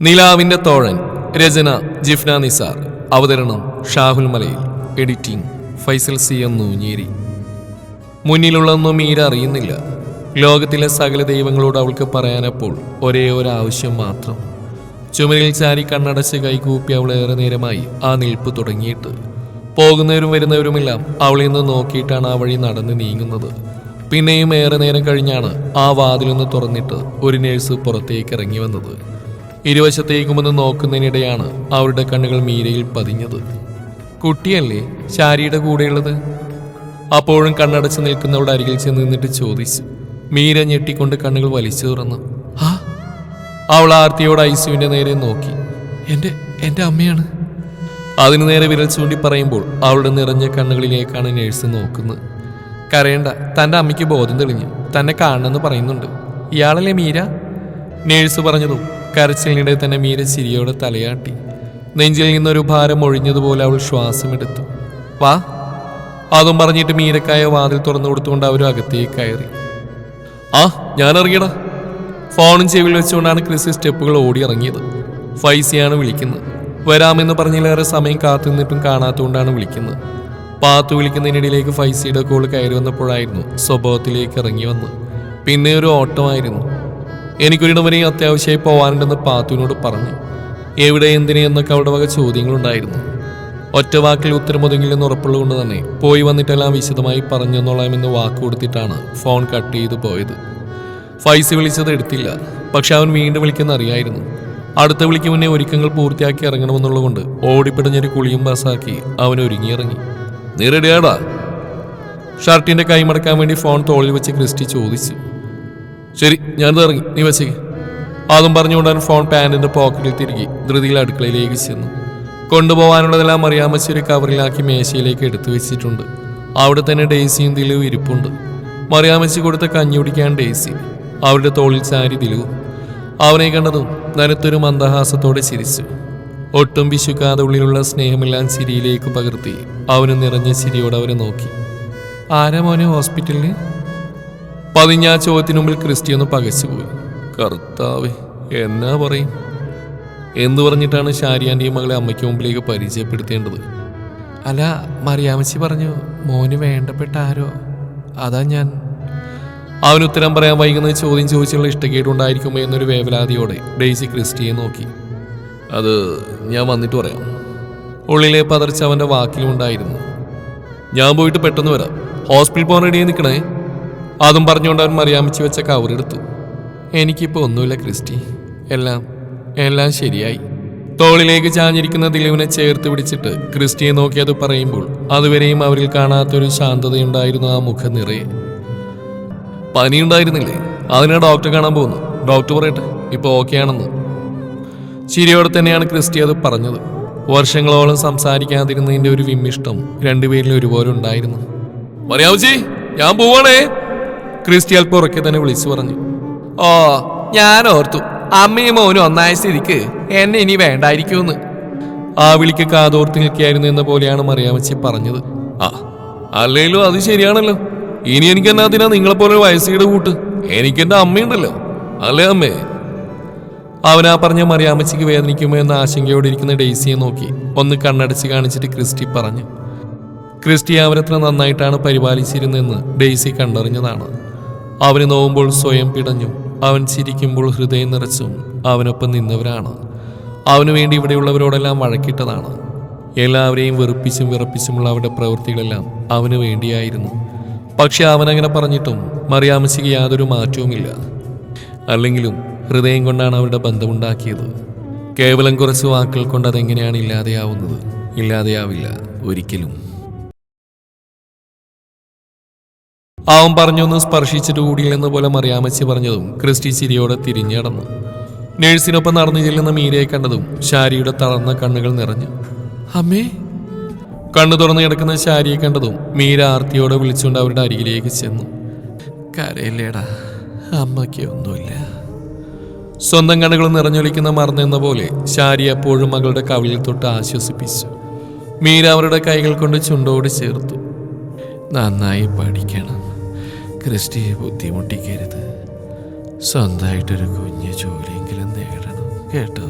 നിലാവിന്റെ തോഴൻ രചന ജിഫ്ന നിസാർ. അവതരണം Shahul Malayil. Editing Faisal C M Noonjeri. മുന്നിലുള്ളതൊന്നും Meera അറിയുന്നില്ല. ലോകത്തിലെ സകല ദൈവങ്ങളോട് അവൾക്ക് പറയാനപ്പോൾ ഒരേ ഒരു ആവശ്യം മാത്രം. ചുമരിൽ ചാരി കണ്ണടച്ച് കൈകൂപ്പി അവൾ ഏറെ നേരമായി ആ നിൽപ്പ് തുടങ്ങിയിട്ട്. പോകുന്നവരും വരുന്നവരുമെല്ലാം അവളിൽ നിന്ന് നോക്കിയിട്ടാണ് ആ വഴി നടന്ന് നീങ്ങുന്നത്. പിന്നെയും ഏറെ നേരം കഴിഞ്ഞാണ് ആ വാതിലൊന്ന് തുറന്നിട്ട് ഒരു നേഴ്സ് പുറത്തേക്ക് ഇറങ്ങി വന്നത്. ഇരുവശത്തേക്കുമൊന്ന് നോക്കുന്നതിനിടെയാണ് അവരുടെ കണ്ണുകൾ മീരയിൽ പതിഞ്ഞത്. കുട്ടിയല്ലേ ശാരിയുടെ കൂടെയുള്ളത്? അപ്പോഴും കണ്ണടച്ച് നിൽക്കുന്നവളുടെ അരികിൽ ചെന്ന് നിന്നിട്ട് ചോദിച്ചു. മീര ഞെട്ടിക്കൊണ്ട് കണ്ണുകൾ വലിച്ചു തുറന്നു. ആ അവൾ ആർത്തിയോട് ഐസുവിന്റെ നേരെ നോക്കി. എന്റെ എന്റെ അമ്മയാണ്. അതിനു നേരെ വിരൽ ചൂണ്ടി പറയുമ്പോൾ അവളുടെ നിറഞ്ഞ കണ്ണുകളിലേക്കാണ് നേഴ്സ് നോക്കുന്നത്. കരയണ്ട തന്റെ അമ്മയ്ക്ക് ബോധം തെളിഞ്ഞു തന്നെ കാണണമെന്ന് പറയുന്നുണ്ട്. ഇയാളല്ലേ മീര? നേഴ്സ് പറഞ്ഞതും കരച്ചിലിനിടെ തന്നെ മീര ചിരിയോടെ തലയാട്ടി. നെഞ്ചിൽ നിന്നൊരു ഭാരം ഒഴിഞ്ഞതുപോലെ അവൾ ശ്വാസമെടുത്തു. വാ. അതും പറഞ്ഞിട്ട് മീരക്കായ വാതിൽ തുറന്നു കൊടുത്തുകൊണ്ട് അവരും അകത്തേക്ക് കയറി. ആ ഇറങ്ങിയടാ ഫോണും ചെവിയിൽ വെച്ചുകൊണ്ടാണ് ക്രിസ് സ്റ്റെപ്പുകൾ ഓടി ഇറങ്ങിയത് ഫൈസിയാണ് വിളിക്കുന്നത്. വരാമെന്ന് പറഞ്ഞിലേറെ സമയം കാത്തു നിന്നിട്ടും കാണാത്തതുകൊണ്ടാണ് വിളിക്കുന്നത്. പാത്തു വിളിക്കുന്നതിനിടയിലേക്ക് ഫൈസിയുടെ കോൾ കയറി വന്നപ്പോഴായിരുന്നു സ്വഭാവത്തിലേക്ക് ഇറങ്ങി വന്ന് പിന്നെ ഒരു ഓട്ടമായിരുന്നു. എനിക്കൊരിടം വരെ അത്യാവശ്യമായി പോവാനുണ്ടെന്ന് പാത്തുവിനോട് പറഞ്ഞു. എവിടെ എന്തിനെ എന്നൊക്കെ അവിടെ വക ചോദ്യങ്ങളുണ്ടായിരുന്നു. ഒറ്റ വാക്കിൽ ഉത്തരമൊതുങ്ങില്ലെന്ന് ഉറപ്പുള്ളതുകൊണ്ട് തന്നെ പോയി വന്നിട്ടെല്ലാം വിശദമായി പറഞ്ഞെന്നോളാമെന്ന് വാക്ക് കൊടുത്തിട്ടാണ് ഫോൺ കട്ട് ചെയ്ത് പോയത്. ഫൈസ് വിളിച്ചത് എടുത്തില്ല. പക്ഷെ അവൻ വീണ്ടും വിളിക്കുന്ന അറിയായിരുന്നു. അടുത്ത വിളിക്ക് മുന്നേ ഒരുക്കങ്ങൾ പൂർത്തിയാക്കി ഇറങ്ങണമെന്നുള്ളതുകൊണ്ട് ഓടിപ്പിടഞ്ഞൊരു കുളിയും പാസാക്കി അവൻ ഒരുങ്ങിയിറങ്ങി. നീ റെഡിയാടാ ഷർട്ടിന്റെ കൈമടക്കാൻ വേണ്ടി ഫോൺ തോളിൽ വെച്ച് ക്രിസ്റ്റി ചോദിച്ചു. ശരി ഞാനിത് ഇറങ്ങി. നീ വെച്ചേക്ക്. അതും പറഞ്ഞുകൊണ്ട് അവൻ ഫോൺ പാന്റിന്റെ പോക്കറ്റിൽ തിരികെ ധൃതിയിൽ അടുക്കളയിലേക്ക് ചെന്നു. കൊണ്ടുപോകാനുള്ളതെല്ലാം അറിയാമച്ച ഒരു കവറിലാക്കി മേശയിലേക്ക് എടുത്തു വെച്ചിട്ടുണ്ട്. അവിടെ തന്നെ ഡേസിയും ദിലുവും ഇരിപ്പുണ്ട്. മറിയാമച്ചി കൊടുത്ത കഞ്ഞി കുടിക്കാൻ ഡേസി അവരുടെ തോളിൽ ചാരി ദിലു അവനെ കണ്ടതും നനത്തൊരു മന്ദഹാസത്തോടെ ചിരിച്ചു. ഒട്ടും വിശുക്കാതെ ഉള്ളിലുള്ള സ്നേഹമെല്ലാം ചിരിയിലേക്ക് പകർത്തി അവന് നിറഞ്ഞ ചിരിയോടെ അവരെ നോക്കി. ആരാ മോനെ ഹോസ്പിറ്റലിൽ പതിഞ്ഞ ആ ചോദ്യത്തിനു മുമ്പിൽ ക്രിസ്റ്റി ഒന്ന് പകച്ചുപോയി. കർത്താവേ എന്നാ പറയും? എന്ന് പറഞ്ഞിട്ടാണ് ഷാരിയാന്റെയും മകളെ അമ്മയ്ക്ക് മുമ്പിലേക്ക് പരിചയപ്പെടുത്തേണ്ടത്. അല്ല മറിയാമച്ചി പറഞ്ഞു മോന് വേണ്ടപ്പെട്ട ആരോ? അതാ ഞാൻ. അവന് ഉത്തരം പറയാൻ വൈകുന്നത് ചോദ്യം ചോദിച്ചുള്ള ഇഷ്ടക്കേടുണ്ടായിരിക്കുമോ എന്നൊരു വേവലാതിയോടെ ഡെയ്സി ക്രിസ്റ്റിയെ നോക്കി. അത് ഞാൻ വന്നിട്ട് പറയാം. ഉള്ളിലെ പതർച്ച അവന്റെ വാക്കിലുണ്ടായിരുന്നു ഞാൻ പോയിട്ട് പെട്ടെന്ന് വരാം. ഹോസ്പിറ്റൽ പോകാൻ റെഡിയായി നിൽക്കണേ. അതും പറഞ്ഞുകൊണ്ട് അവൻ മറിയാമിച്ച് വെച്ച കവറെടുത്തു എനിക്കിപ്പോൾ ഒന്നുമില്ല ക്രിസ്റ്റി. എല്ലാം എല്ലാം ശരിയായി. തോളിലേക്ക് ചാഞ്ഞിരിക്കുന്ന ദിലീപിനെ ചേർത്ത് പിടിച്ചിട്ട് ക്രിസ്റ്റിയെ നോക്കി അത് പറയുമ്പോൾ അതുവരെയും അവരിൽ കാണാത്തൊരു ശാന്തതയുണ്ടായിരുന്നു ആ മുഖം നിറയെ പനിയുണ്ടായിരുന്നില്ലേ? അതിനാ ഡോക്ടറെ കാണാൻ പോകുന്നു ഡോക്ടർ പറയട്ടെ ഇപ്പോൾ ഓക്കെ ആണെന്ന് ചിരിയോടെ തന്നെയാണ് ക്രിസ്റ്റി അത് പറഞ്ഞത്. വർഷങ്ങളോളം സംസാരിക്കാതിരുന്നതിന്റെ ഒരു വിമ്മിഷ്ടം രണ്ടുപേരിലും ഒരുപോലെ ഉണ്ടായിരുന്നു. മറിയാവുജി ഞാൻ പോവാണേ. ക്രിസ്റ്റി പുറക്കെ തന്നെ വിളിച്ചു പറഞ്ഞു. ഓ ഞാൻ ഓർത്തു. അമ്മയും മോനും ഒന്നായ സ്ഥിതിക്ക് എന്നെ ഇനി വേണ്ടായിരിക്കുമെന്ന്. ആ വിളിക്ക് കാതോർത്ത് നിൽക്കുകയായിരുന്നു എന്ന പോലെയാണ് മറിയാമച്ചി പറഞ്ഞത്. ആ അല്ലേലോ അത് ശരിയാണല്ലോ. ഇനി എനിക്ക് എന്നാ അതിനാ നിങ്ങളെപ്പോലെ വയസ്സീടെ കൂട്ട്? എനിക്കെന്റെ അമ്മയുണ്ടല്ലോ. അല്ലേ അമ്മേ? അവനാ പറഞ്ഞ മറിയാമച്ചിക്ക് വേദനിക്കുമോ എന്ന ആശങ്കയോടെ ഇരിക്കുന്ന ഡെയ്സിയെ നോക്കി ഒന്ന് കണ്ണടച്ച് കാണിച്ചിട്ട് ക്രിസ്റ്റി പറഞ്ഞു. ക്രിസ്റ്റി അവരത്ര നന്നായിട്ടാണ് പരിപാലിച്ചിരുന്നതെന്ന് ഡെയ്സി കണ്ടറിഞ്ഞതാണ്. അവന് നോവുമ്പോൾ സ്വയം പിടഞ്ഞു. അവൻ ചിരിക്കുമ്പോൾ ഹൃദയം നിറച്ചും അവനൊപ്പം നിന്നവരാണ്. അവനു വേണ്ടി ഇവിടെയുള്ളവരോടെല്ലാം വഴക്കിട്ടതാണ്. എല്ലാവരെയും വെറുപ്പിച്ചും വിറപ്പിച്ചുമുള്ള അവരുടെ പ്രവൃത്തികളെല്ലാം അവന് വേണ്ടിയായിരുന്നു. പക്ഷെ അവനങ്ങനെ പറഞ്ഞിട്ടും മറിയാമസിക്ക് യാതൊരു മാറ്റവുമില്ല. അല്ലെങ്കിലും ഹൃദയം കൊണ്ടാണ് അവരുടെ ബന്ധമുണ്ടാക്കിയത്. കേവലം കുറച്ച് വാക്കുകൾ കൊണ്ട് അതെങ്ങനെയാണ് ഇല്ലാതെയാവുന്നത്? ഇല്ലാതെയാവില്ല ഒരിക്കലും. അവൻ പറഞ്ഞൊന്ന് സ്പർശിച്ചിട്ട് കൂടിയില്ലെന്ന പോലെ മറിയാമച്ചി പറഞ്ഞതും ക്രിസ്റ്റി ചിരിയോടെ തിരിഞ്ഞടന്നു നേഴ്സിനൊപ്പം നടന്നു ചെല്ലുന്ന മീരയെ കണ്ടതും ശാരിയുടെ തളർന്ന കണ്ണുകൾ നിറഞ്ഞു. അമ്മേ. കണ്ണു തുറന്നു കിടക്കുന്ന ശാരിയെ കണ്ടതും മീര ആർത്തിയോടെ വിളിച്ചുകൊണ്ട് അവരുടെ അരികിലേക്ക് ചെന്നു. കരയില്ലേടാ അമ്മയ്ക്ക് ഒന്നുമില്ല. സ്വന്തം കണ്ണുകൾ നിറഞ്ഞൊലിക്കുന്ന മറന്നെന്ന പോലെ ശാരി എപ്പോഴും മകളുടെ കവിളിൽ തൊട്ട് ആശ്വസിപ്പിച്ചു. മീര അവരുടെ കൈകൾ കൊണ്ട് ചുണ്ടോട് ചേർത്തു. നന്നായി പഠിക്കണം. ക്രിസ്റ്റിയെ ബുദ്ധിമുട്ടിക്കരുത്. സ്വന്തമായിട്ടൊരു കുഞ്ഞു ജോലിയെങ്കിലും നേടണം കേട്ടോ?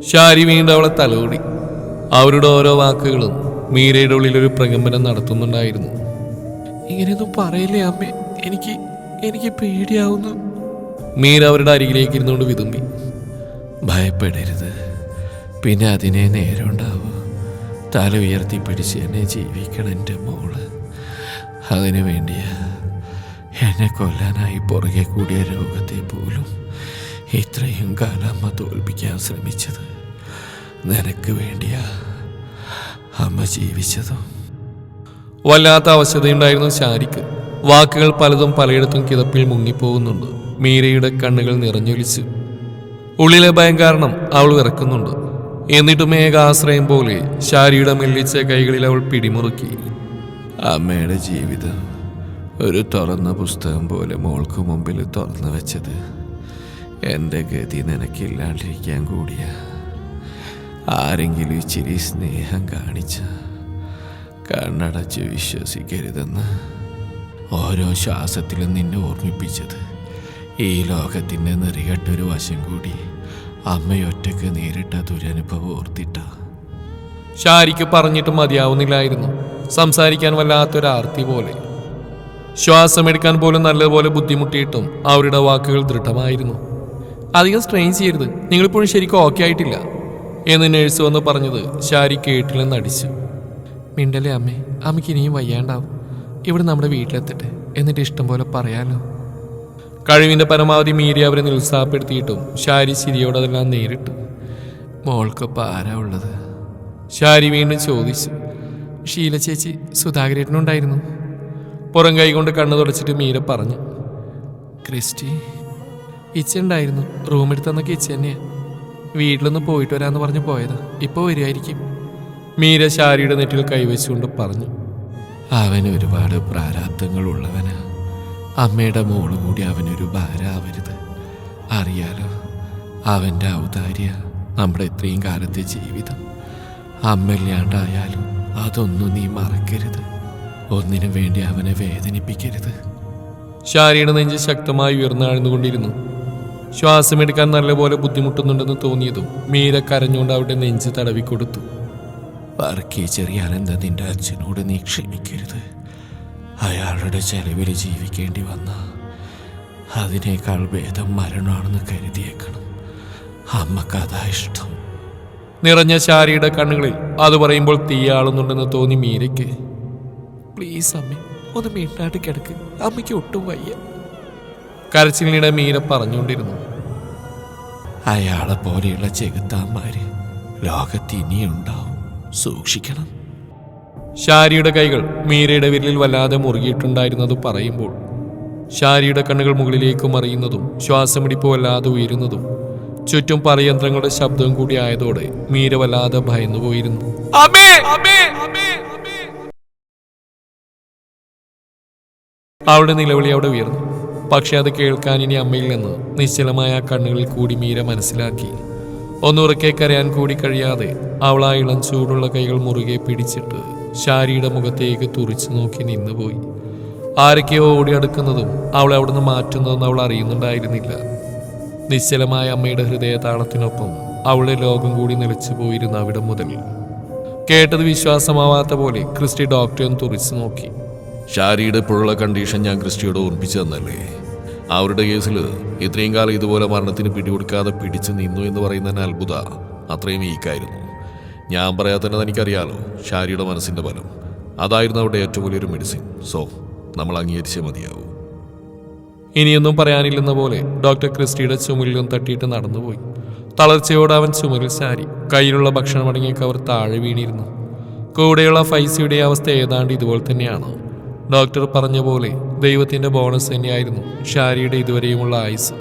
ഷാരി വീണ്ടും അവളെ തലോടി. അവരുടെ ഓരോ വാക്കുകളും മീരയുടെ ഉള്ളിൽ ഒരു പ്രകമ്പനം നടത്തുന്നുണ്ടായിരുന്നു. ഇങ്ങനെയൊന്നും പറയില്ലേ അമ്മ? എനിക്ക് എനിക്ക് പേടിയാവുന്നു. മീര അവരുടെ അരികിലേക്ക് ഇരുന്നുകൊണ്ട് വിതുമ്പി. ഭയപ്പെടരുത്. പിന്നെ അതിനെ നേരമുണ്ടാവൂ. തല ഉയർത്തി പിടിച്ച് എന്നെ ജീവിക്കണം എന്റെ മോൾ. അതിനു വേണ്ടിയാ എന്നെ കൊല്ലാനായി പുറകെ കൂടിയ രോഗത്തെ പോലും ഇത്രയും കാലമ്മ തോൽപ്പിക്കാൻ ശ്രമിച്ചത് നിനക്ക് വേണ്ടിയാ അമ്മ ജീവിച്ചതും. വല്ലാത്ത അവശതയുണ്ടായിരുന്നു ശാരിക്ക്. വാക്കുകൾ പലതും പലയിടത്തും കിതപ്പിൽ മുങ്ങിപ്പോകുന്നുണ്ട്. മീരയുടെ കണ്ണുകൾ നിറഞ്ഞൊലിച്ചു. ഉള്ളിലെ ഭയം കാരണം അവൾ വിറക്കുന്നുണ്ട്. എന്നിട്ടും ഏകാശ്രയം പോലെ ശാരിയുടെ മെല്ലിച്ച കൈകളിൽ അവൾ പിടിമുറുക്കി. അമ്മയുടെ ജീവിതം ഒരു തുറന്ന പുസ്തകം പോലെ മോൾക്ക് മുമ്പിൽ തുറന്നു വെച്ചത്. എന്റെ ഗതി നിനക്കില്ലാണ്ടിരിക്കാൻ കൂടിയ ആരെങ്കിലും ഇച്ചിരി സ്നേഹം കാണിച്ച കണ്ണടച്ച് വിശ്വസിക്കരുതെന്ന് ഓരോ ശ്വാസത്തിലും നിന്നെ ഓർമ്മിപ്പിച്ചത്. ഈ ലോകത്തിന്റെ നെറികെട്ടൊരു വശം കൂടി അമ്മയൊറ്റക്ക് നേരിട്ട ദുരനുഭവം ഓർത്തിട്ട. ഷാരിക്ക് പറഞ്ഞിട്ട് മതിയാവുന്നില്ലായിരുന്നു. സംസാരിക്കാൻ വല്ലാത്തൊരാർത്തി പോലെ. ശ്വാസമെടുക്കാൻ പോലും നല്ലതുപോലെ ബുദ്ധിമുട്ടിയിട്ടും അവരുടെ വാക്കുകൾ ദൃഢമായിരുന്നു. അധികം സ്ട്രെയിൻ ചെയ്യരുത്. നിങ്ങളിപ്പോഴും ശരിക്കും ഓക്കെ ആയിട്ടില്ല എന്ന് നേഴ്സ് വന്ന് പറഞ്ഞത് ഷാരി കേട്ടില്ലെന്ന് അടിച്ചു. മിണ്ടല്ലേ അമ്മേ? അമ്മയ്ക്ക് ഇനിയും വയ്യാണ്ടാവും. ഇവിടെ നമ്മുടെ വീട്ടിലെത്തട്ടെ എന്നിട്ട് ഇഷ്ടം പോലെ പറയാലോ. കഴിവിന്റെ പരമാവധി മീരി അവരെ നിരുത്സാഹപ്പെടുത്തിയിട്ടും ഷാരി ശരിയോടതെല്ലാം നേരിട്ടു. മോൾക്കൊപ്പം ആരാ ഉള്ളത്? ഷാരി വീണ്ടും ചോദിച്ചു. ഷീല ചേച്ചി സുധാകരേട്ടനുണ്ടായിരുന്നു. പുറം കൈ കൊണ്ട് കണ്ണു തുടച്ചിട്ട് മീര പറഞ്ഞു ക്രിസ്റ്റി ഇച്ച ഉണ്ടായിരുന്നു. റൂം എടുത്തന്നൊക്കെ ഇച്ച തന്നെയാ. വീട്ടിലൊന്ന് പോയിട്ട് വരാമെന്ന് പറഞ്ഞ് പോയതാ. ഇപ്പോൾ വരുമായിരിക്കും മീര ശാരിയുടെ നെറ്റിൽ കൈവച്ചുകൊണ്ട് പറഞ്ഞു അവൻ ഒരുപാട് പ്രാരാബ്ദങ്ങളുള്ളവനാ. അമ്മയുടെ മോൾ കൂടി അവനൊരു ഭാരാവരുത്. അറിയാലോ അവന്റെ ഔദാര്യ നമ്മുടെ ഇത്രയും കാലത്തെ ജീവിതം. അമ്മയില്ലാണ്ടായാലും അതൊന്നും നീ മറക്കരുത്. ഒന്നിനു വേണ്ടി അവനെ വേദനിപ്പിക്കരുത്. ഷാരിയുടെ നെഞ്ച് ശക്തമായി ഉയർന്നാഴ്ന്നുകൊണ്ടിരുന്നു. ശ്വാസമെടുക്കാൻ നല്ലപോലെ ബുദ്ധിമുട്ടുന്നുണ്ടെന്ന് തോന്നിയതും മീര കരഞ്ഞുകൊണ്ട് അവിടെ നെഞ്ച് തടവിക്കൊടുത്തു. വർക്കി അനന്ത നിന്റെ അച്ഛനോട് നീ ക്ഷമിക്കരുത്. അയാളുടെ ചെലവിൽ ജീവിക്കേണ്ടി വന്ന അതിനേക്കാൾ ഭേദം മരണമാണെന്ന് കരുതിയേക്കണം. അമ്മയ്ക്ക് അതാ ഇഷ്ടം. നിറഞ്ഞ ശാരിയുടെ കണ്ണുകളിൽ അത് പറയുമ്പോൾ തീയാളുന്നുണ്ടെന്ന് തോന്നി മീരയ്ക്ക്. പ്ലീസ് അമ്മ ഒന്ന് മിണ്ടാട്ട് കിടക്ക്. അമ്മയ്ക്ക് ഒട്ടും വയ്യ. കരച്ചിലിനിടെ മീര പറഞ്ഞുകൊണ്ടിരുന്നു. അയാളെ പോലെയുള്ള ചെകുത്താന്മാര് ലോകത്ത് ഇനിയുണ്ടാവും. സൂക്ഷിക്കണം. ഷാരിയുടെ കൈകൾ മീരയുടെ വിരലിൽ വല്ലാതെ മുറുകിയിട്ടുണ്ടായിരുന്നത് പറയുമ്പോൾ ഷാരിയുടെ കണ്ണുകൾ മുകളിലേക്ക് മറിയുന്നതും ശ്വാസമിടിപ്പ് വല്ലാതെ ഉയരുന്നതും ചുറ്റും പറയന്ത്രങ്ങളുടെ ശബ്ദവും കൂടി ആയതോടെ മീര വല്ലാതെ ഭയന്നുപോയിരുന്നു. അവളുടെ നിലവിളി അവിടെ ഉയർന്നു. പക്ഷെ അത് കേൾക്കാൻ ഇനി അമ്മയിൽ നിന്ന് നിശ്ചലമായ കണ്ണുകളിൽ കൂടി മീര മനസ്സിലാക്കി. ഒന്നുറക്കെ കരയാൻ കൂടി കഴിയാതെ അവൾ ആ ഇളം ചൂടുള്ള കൈകൾ മുറുകെ പിടിച്ചിട്ട് ശാരിയുടെ മുഖത്തേക്ക് തുറിച്ചു നോക്കി നിന്നുപോയി. ആരൊക്കെയോ ഓടി അടുക്കുന്നതും അവളെ അവിടുന്ന് മാറ്റുന്നതെന്ന് അവൾ അറിയുന്നുണ്ടായിരുന്നില്ല. നിശ്ചലമായ അമ്മയുടെ ഹൃദയ താളത്തിനൊപ്പം അവളുടെ ലോകം കൂടി നിലച്ചു പോയിരുന്നു അവിടെ മുതൽ കേട്ടത് വിശ്വാസമാവാത്ത പോലെ ക്രിസ്റ്റി ഡോക്ടറെ തുറിച്ചു നോക്കി. ഷാരിയുടെ ഇപ്പോഴുള്ള കണ്ടീഷൻ ഞാൻ ക്രിസ്റ്റിയോട് ഓർപ്പിച്ചു തന്നല്ലേ? അവരുടെ കേസിൽ ഇത്രയും കാലം ഇതുപോലെ മരണത്തിന് പിടികൊടുക്കാതെ പിടിച്ചു നിന്നു എന്ന് പറയുന്നതിന് അത്ഭുത. അത്രയും വീക്കായിരുന്നു. ഞാൻ പറയാതെ തന്നെ തനിക്കറിയാലോ ഷാരിയുടെ മനസ്സിന്റെ ബലം അതായിരുന്നു അവിടെ ഏറ്റവും വലിയൊരു മെഡിസിൻ സോ നമ്മൾ അംഗീകരിച്ചേ മതിയാവൂ. ഇനിയൊന്നും പറയാനില്ലെന്ന പോലെ ഡോക്ടർ ക്രിസ്റ്റിയുടെ ചുമലിലും തട്ടിയിട്ട് നടന്നുപോയി. തളർച്ചയോടെ അവൻ ചുമലിൽ ചാരി. കയ്യിലുള്ള ഭക്ഷണം അടങ്ങിയൊക്കെ കവർ താഴെ വീണിരുന്നു. കൂടെയുള്ള ഫൈസിയുടെ അവസ്ഥ ഏതാണ്ട് ഇതുപോലെ തന്നെയാണ്. ഡോക്ടർ പറഞ്ഞ പോലെ ദൈവത്തിന്റെ ബോണസ് തന്നെയായിരുന്നു ഷാരിയുടെ ഇതുവരെയുമുള്ള ആയുസ്.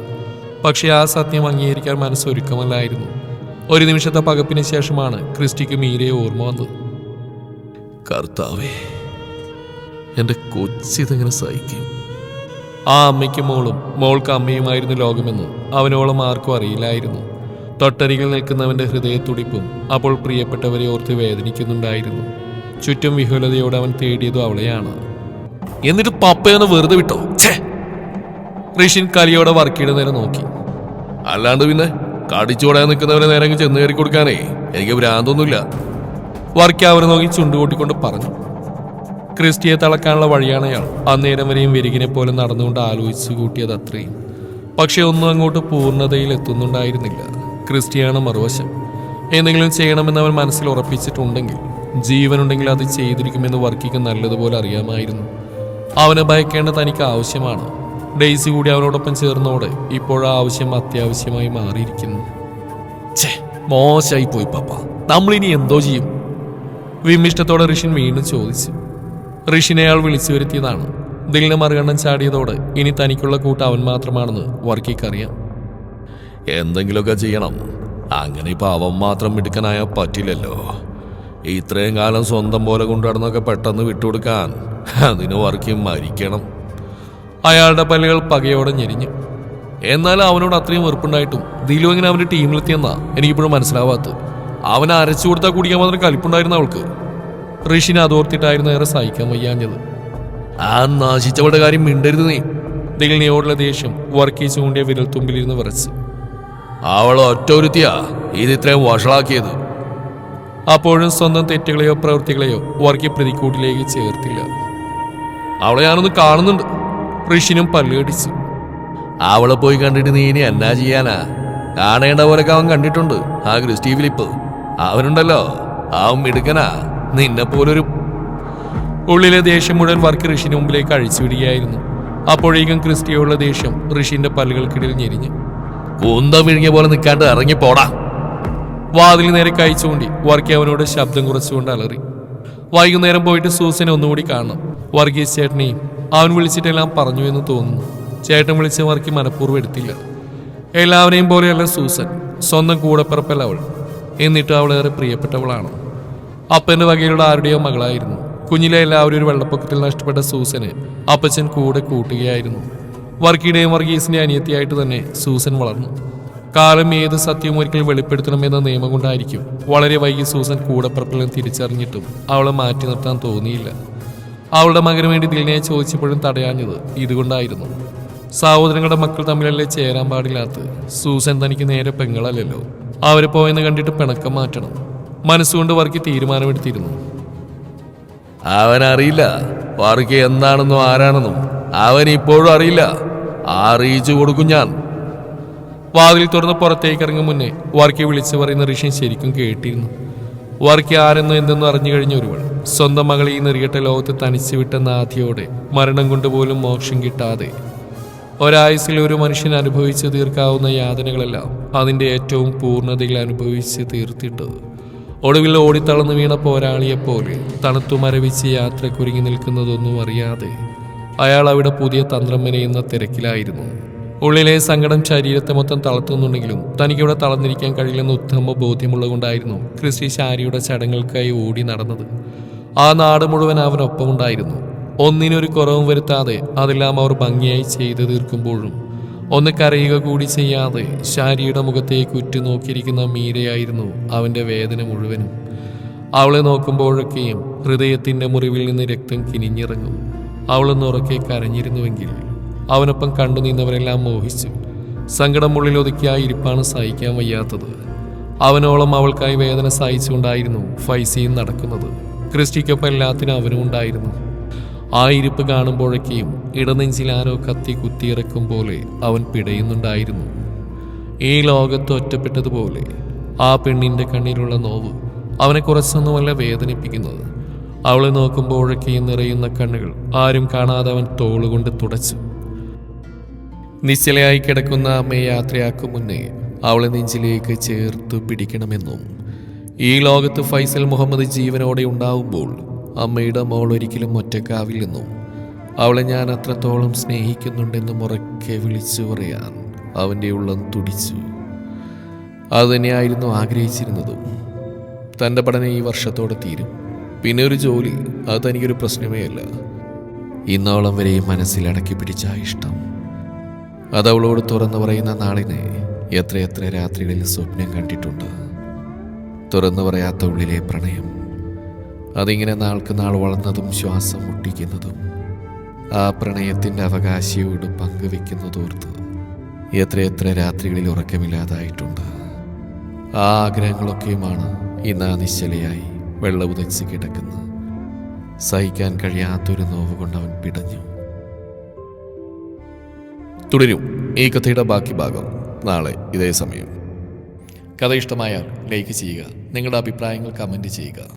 പക്ഷേ ആ സത്യം അംഗീകരിക്കാൻ മനസ്സൊരുക്കമല്ലായിരുന്നു ഒരു നിമിഷത്തെ പകപ്പിന് ശേഷമാണ് ക്രിസ്റ്റിക്ക് മീരയെ ഓർമ്മ വന്നത്. കർത്താവേ എന്റെ കൊച്ചിതെങ്ങനെ സഹിക്കും? ആ അമ്മയ്ക്ക് മോളും മോൾക്ക് അമ്മയുമായിരുന്നു ലോകമെന്ന് അവനോളം ആർക്കും അറിയില്ലായിരുന്നു. തൊട്ടരികിൽ നിൽക്കുന്നവന്റെ ഹൃദയത്തുടിപ്പും അപ്പോൾ പ്രിയപ്പെട്ടവരെ ഓർത്ത് വേദനിക്കുന്നുണ്ടായിരുന്നു. ചുറ്റും വിഹുലതയോടെ അവൻ തേടിയതും അവളെയാണ്. എന്നിട്ട് പപ്പയെന്ന് വെറുതെ വിട്ടോ. ഛേ. ഋഷിൻ കലിയോടെ വർക്കിയുടെ നേരെ നോക്കി. അല്ലാണ്ട് പിന്നെ കടിച്ചോടാൻ നിൽക്കുന്നവരെ നേരെ ചെന്ന് കയറി കൊടുക്കാനേ എനിക്ക് ഭ്രാന്തൊന്നുമില്ല. വർക്കി അവരെ നോക്കി ചുണ്ടുകൂട്ടിക്കൊണ്ട് പറഞ്ഞു. ക്രിസ്റ്റിയെ തളക്കാനുള്ള വഴിയാണ് അയാൾ. അന്നേരം വരെയും വിരികിനെ പോലെ നടന്നുകൊണ്ട് ആലോചിച്ചു കൂട്ടിയത് അത്രയും. പക്ഷെ ഒന്നും അങ്ങോട്ട് പൂർണതയിൽ എത്തുന്നുണ്ടായിരുന്നില്ല. ക്രിസ്റ്റിയാണ് മറുവശം. എന്തെങ്കിലും ചെയ്യണമെന്ന് അവൻ മനസ്സിൽ ഉറപ്പിച്ചിട്ടുണ്ടെങ്കിൽ ജീവനുണ്ടെങ്കിൽ അത് ചെയ്തിരിക്കുമെന്ന് വർക്കിക്ക് നല്ലതുപോലെ അറിയാമായിരുന്നു. അവനെ ഭയക്കേണ്ട തനിക്ക് ആവശ്യമാണ്. ഡെയ്സി കൂടി അവനോടൊപ്പം ചേർന്നോടെ ഇപ്പോഴാ ആവശ്യം അത്യാവശ്യമായി മാറിയിരിക്കുന്നു. മോശമായി പോയി പപ്പ. നമ്മളിനി എന്തോ ചെയ്യും? വിമിഷ്ടത്തോടെ ഋഷിൻ വീണ്ടും ചോദിച്ചു. ഋഷിനെ അയാൾ വിളിച്ചു വരുത്തിയതാണ്. ദിലിനെ മറുകണ്ണം ചാടിയതോടെ ഇനി തനിക്കുള്ള കൂട്ട് അവൻ മാത്രമാണെന്ന് വർക്കിക്കറിയാം എന്തെങ്കിലുമൊക്കെ ചെയ്യണം. അങ്ങനെ ഇപ്പൊ അവൻ മാത്രം മിടുക്കനായാൽ പറ്റില്ലല്ലോ. ഇത്രയും കാലം സ്വന്തം പോലെ കൊണ്ടുനടന്നൊക്കെ പെട്ടെന്ന് വിട്ടുകൊടുക്കാൻ അതിന് വർക്കി മരിക്കണം. അയാളുടെ പല്ലുകൾ പകയോടെ ഞെരിഞ്ഞു. എന്നാൽ അവനോട് അത്രയും വെറുപ്പുണ്ടായിട്ടും ദിലു എങ്ങനെ അവന്റെ ടീമിലെത്തിയെന്നാ എനിക്കിപ്പോഴും മനസ്സിലാവാത്തത്. അവൻ അരച്ചു കൊടുത്താൽ കുടിക്കാൻ മാത്രം കലിപ്പുണ്ടായിരുന്നു അവൾക്ക്. ഋഷിനെ അതോർത്തിട്ടായിരുന്നു ഏറെ സഹിക്കാൻ വയ്യാഞ്ഞത്. ആ നാശിച്ചവളുടെ കാര്യം മിണ്ടരുത് നീ. ദിലിനിയോടുള്ള ദേഷ്യം വർക്കി ചൂണ്ടിയ വിരൽത്തുമ്പിലിരുന്ന് വിറച്ച്. അവൾ ഒറ്റ ഒരുത്തിയാ. ഇത് ഇത്രയും വഷളാക്കിയത്. അപ്പോഴും സ്വന്തം തെറ്റുകളെയോ പ്രവൃത്തികളെയോ വർക്കി പ്രതിക്കൂട്ടിലേക്ക് ചേർത്തില്ല. അവളെ ഞാനൊന്ന് കാണുന്നുണ്ട്. ഋഷിനും പല്ലുകടിച്ചു അവളെ പോയി കണ്ടിട്ട് നീ ഇനി എന്നാ ചെയ്യാനാ? കാണേണ്ട പോലൊക്കെ അവൻ കണ്ടിട്ടുണ്ട്. ആ ക്രിസ്റ്റി ഫിലിപ്പ് അവനുണ്ടല്ലോ. അവൻ മിടുക്കനാ. നിന്നെ പോലൊരു ഉള്ളിലെ ദേഷ്യം മുഴുവൻ വർക്ക് ഋഷിന് മുമ്പിലേക്ക് അഴിച്ചു വിടുകയായിരുന്നു. അപ്പോഴേക്കും ക്രിസ്റ്റിയോടുള്ള ദേഷ്യം ഋഷിന്റെ പല്ലുകൾക്കിടയിൽ ഞെരിഞ്ഞു. കൂന്തം വിഴുങ്ങിയ പോലെ നിൽക്കാണ്ട് ഇറങ്ങിപ്പോടാ. വാതിൽ നേരെ കൈ ചൂണ്ടി വർക്കി അവനോട് ശബ്ദം കുറച്ചുകൊണ്ട് അലറി. വൈകുന്നേരം പോയിട്ട് സൂസനെ ഒന്നുകൂടി കാണണം. വർഗീസ് ചേട്ടനെയും അവൻ വിളിച്ചിട്ടെല്ലാം പറഞ്ഞു എന്ന് തോന്നുന്നു. ചേട്ടൻ വിളിച്ച വർക്കി മനഃപൂർവം എടുത്തില്ല. എല്ലാവരെയും പോലെയല്ല സൂസൻ. സ്വന്തം കൂടപ്പിറപ്പല്ല അവൾ. എന്നിട്ട് അവളേറെ പ്രിയപ്പെട്ടവളാണ്. അപ്പന്റെ വകയിലുള്ള ആരുടെയോ മകളായിരുന്നു. കുഞ്ഞിലെ എല്ലാവരും ഒരു വെള്ളപ്പൊക്കത്തിൽ നഷ്ടപ്പെട്ട സൂസനെ അപ്പച്ചൻ കൂടെ കൂട്ടുകയായിരുന്നു. വർക്കിയുടെയും വർഗീസിന്റെ അനിയത്തിയായിട്ട് തന്നെ സൂസൻ വളർന്നു. കാലം ഏത് സത്യവും ഒരിക്കൽ വെളിപ്പെടുത്തണമെന്ന നിയമം കൊണ്ടായിരിക്കും. വളരെ വൈകി സൂസൻ കൂടപ്പിറപ്പിൽ തിരിച്ചറിഞ്ഞിട്ടും അവളെ മാറ്റി നിർത്താൻ തോന്നിയില്ല. അവളുടെ മകന് വേണ്ടി ദിലിനെ ചോദിച്ചപ്പോഴും തടയാഞ്ഞത് ഇതുകൊണ്ടായിരുന്നു. സഹോദരങ്ങളുടെ മക്കൾ തമ്മിലല്ലേ ചേരാൻ പാടില്ലാത്ത സൂസൻ തനിക്ക് നേരെ പെങ്ങളല്ലല്ലോ. അവരെ പോയെന്ന് കണ്ടിട്ട് പിണക്കം മാറ്റണം. മനസ്സുകൊണ്ട് വർക്കി തീരുമാനമെടുത്തിരുന്നു. അവനറിയില്ല. വർക്കി എന്താണെന്നും ആരാണെന്നും അവൻ ഇപ്പോഴും അറിയില്ല അറിയിച്ചു കൊടുക്കും ഞാൻ. വാതിൽ തുറന്ന് പുറത്തേക്ക് ഇറങ്ങും മുന്നേ വർക്കി വിളിച്ചു പറയുന്ന ഋഷി ശരിക്കും കേട്ടിരുന്നു. വർക്കി ആരെന്ന് എന്തെന്ന് അറിഞ്ഞു കഴിഞ്ഞ ഒരുവൾ. സ്വന്തം മകളെ ഈ നെറിയട്ട ലോകത്ത് തനിച്ചു വിട്ട നാഥിയോടെ മരണം കൊണ്ടുപോലും മോക്ഷം കിട്ടാതെ. ഒരായുസിൽ ഒരു മനുഷ്യൻ അനുഭവിച്ച് തീർക്കാവുന്ന യാതനകളെല്ലാം അതിന്റെ ഏറ്റവും പൂർണതയിൽ അനുഭവിച്ച് തീർത്തിട്ട് ഒടുവിൽ ഓടിത്തളന്ന് വീണ പോരാളിയെപ്പോലെ തണുത്തു മരവിച്ച് യാത്രക്കുരുങ്ങി നിൽക്കുന്നതൊന്നും അറിയാതെ അയാൾ അവിടെ പുതിയ തന്ത്രം മെനയുന്ന തിരക്കിലായിരുന്നു. ഉള്ളിലെ സങ്കടം ശരീരത്തെ മൊത്തം തളർത്തുന്നുണ്ടെങ്കിലും തനിക്കിവിടെ തളർന്നിരിക്കാൻ കഴിയില്ലെന്ന് ഉത്തമ ബോധ്യമുള്ളതുകൊണ്ടായിരുന്നു ക്രിസ്റ്റി ശാരിയുടെ ചടങ്ങുകൾക്കായി ഓടി നടന്നത്. ആ നാട് മുഴുവൻ അവനൊപ്പമുണ്ടായിരുന്നു. ഒന്നിനൊരു കുറവും വരുത്താതെ അതെല്ലാം അവർ ഭംഗിയായി ചെയ്തു തീർക്കുമ്പോഴും ഒന്ന് കരയുക കൂടി ചെയ്യാതെ ശാരിയുടെ മുഖത്തേക്ക് ഉറ്റുനോക്കിയിരിക്കുന്ന മീരയായിരുന്നു അവന്റെ വേദന മുഴുവനും. അവളെ നോക്കുമ്പോഴൊക്കെയും ഹൃദയത്തിന്റെ മുറിവിൽ നിന്ന് രക്തം കിനിഞ്ഞിറങ്ങും. അവളൊന്നുറക്കെ കരഞ്ഞിരുന്നുവെങ്കിൽ അവനൊപ്പം കണ്ടു നിന്നവരെല്ലാം മോഹിച്ചു. സങ്കടം ഉള്ളിൽ ഒതുക്കിയ ഇരിപ്പാണ് സഹിക്കാൻ വയ്യാത്തത്. അവനോളം അവൾക്കായി വേദന സഹിച്ചുകൊണ്ടായിരുന്നു ഫൈസിയും നടക്കുന്നത്. ക്രിസ്റ്റിക്കൊപ്പം എല്ലാത്തിനും അവനും ഉണ്ടായിരുന്നു. ആ ഇരിപ്പ് കാണുമ്പോഴേക്കും ഇടനെഞ്ചിൽ ആരോ കത്തി കുത്തിയിറക്കും പോലെ അവൻ പിടയുന്നുണ്ടായിരുന്നു. ഈ ലോകത്ത് ഒറ്റപ്പെട്ടതുപോലെ ആ പെണ്ണിന്റെ കണ്ണിലുള്ള നോവ് അവനെ കുറച്ചൊന്നുമല്ല വേദനിപ്പിക്കുന്നത്. അവളെ നോക്കുമ്പോഴൊക്കെയും നിറയുന്ന കണ്ണുകൾ ആരും കാണാതെ അവൻ തോളുകൊണ്ട് തുടച്ചു. നിശ്ചലയായി കിടക്കുന്ന അമ്മയെ യാത്രയാക്കും മുന്നേ അവളെ നെഞ്ചിലേക്ക് ചേർത്ത് പിടിക്കണമെന്നും ഈ ലോകത്ത് ഫൈസൽ മുഹമ്മദ് ജീവനോടെ ഉണ്ടാവുമ്പോൾ അമ്മയുടെ മോൾ ഒരിക്കലും ഒറ്റക്കാവില്ലെന്നും അവളെ ഞാൻ അത്രത്തോളം സ്നേഹിക്കുന്നുണ്ടെന്നും ഉറക്കെ വിളിച്ചു പറയാൻ അവന്റെ ഉള്ളം തുടിച്ചു. അതുതന്നെയായിരുന്നു ആഗ്രഹിച്ചിരുന്നതും. തന്റെ പഠനം ഈ വർഷത്തോടെ തീരും. പിന്നെ ഒരു ജോലി അത് തനിക്കൊരു പ്രശ്നമേ അല്ല ഇന്നോളം വരെയും മനസ്സിൽ അടക്കി പിടിച്ച ഇഷ്ടം. അതവളോട് തുറന്നു പറയുന്ന നാളിനെ എത്രയെത്ര രാത്രികളിൽ സ്വപ്നം കണ്ടിട്ടുണ്ട്. തുറന്നു പറയാത്ത ഉള്ളിലെ പ്രണയം അതിങ്ങനെ നാൾക്ക് നാൾ വളർന്നതും ശ്വാസം മുട്ടിക്കുന്നതും ആ പ്രണയത്തിന്റെ അവകാശിയോട് പങ്കുവെക്കുന്നതോർത്ത് എത്രയെത്ര രാത്രികളിൽ ഉറക്കമില്ലാതായിട്ടുണ്ട്. ആ ആഗ്രഹങ്ങളൊക്കെയുമാണ് ഇന്ന് ആ നിശ്ചലയായി വെള്ളമുതച്ച് കിടക്കുന്നത്. സഹിക്കാൻ കഴിയാത്തൊരു നോവ് കൊണ്ട് അവൻ പിടഞ്ഞു. തുടരും. ഈ കഥയുടെ ബാക്കി ഭാഗം നാളെ ഇതേ സമയം. കഥ ഇഷ്ടമായാൽ ലൈക്ക് ചെയ്യുക. നിങ്ങളുടെ അഭിപ്രായങ്ങൾ കമന്റ് ചെയ്യുക.